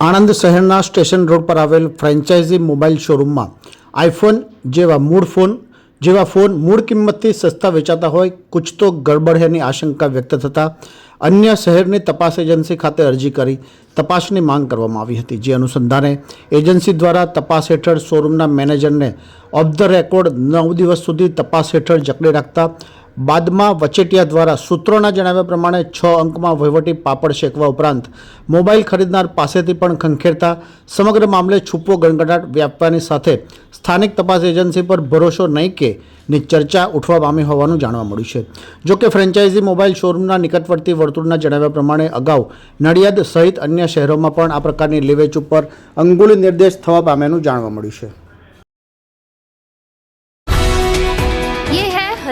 આણંદ શહેરના station road પર આવેલ ફ્રેન્ચાઇઝી મોબાઈલ શોરૂમમાં આઈફોન જેવા મૂળ ફોન, જેવા ફોન મૂળ કિંમતથી સસ્તા વેચાતા હોય કુછ તો ગડબડ હેની આશંકા વ્યક્ત થતાં અન્ય શહેરની તપાસ એજન્સી ખાતે અરજી કરી તપાસની માંગ કરવામાં આવી હતી. જે અનુસંધાને એજન્સી દ્વારા તપાસ હેઠળ શોરૂમના મેનેજરને ઓફ ધ રેકોર્ડ નવ દિવસ સુધી તપાસ હેઠળ જકડી રાખતા બાદમાં વચેટિયા દ્વારા સૂત્રોના જણાવ્યા પ્રમાણે છ અંકમાં વહીવટી પાપડ શેકવા ઉપરાંત મોબાઈલ ખરીદનાર પાસેથી પણ ખંખેરતા સમગ્ર મામલે છૂપો ગણગડાટ વ્યાપવાની સાથે સ્થાનિક તપાસ એજન્સી પર ભરોસો નહીં કે ની ચર્ચા ઉઠવા પામી હોવાનું જાણવા મળ્યું છે. જો કે ફ્રેન્ચાઇઝી મોબાઈલ શોરૂમના નિકટવર્તી વર્તુળના જણાવ્યા પ્રમાણે અગાઉ નડિયાદ સહિત અન્ય શહેરોમાં પણ આ પ્રકારની લેવેચ ઉપર અંગુલી નિર્દેશ થવા પામ્યાનું જાણવા મળ્યું છે.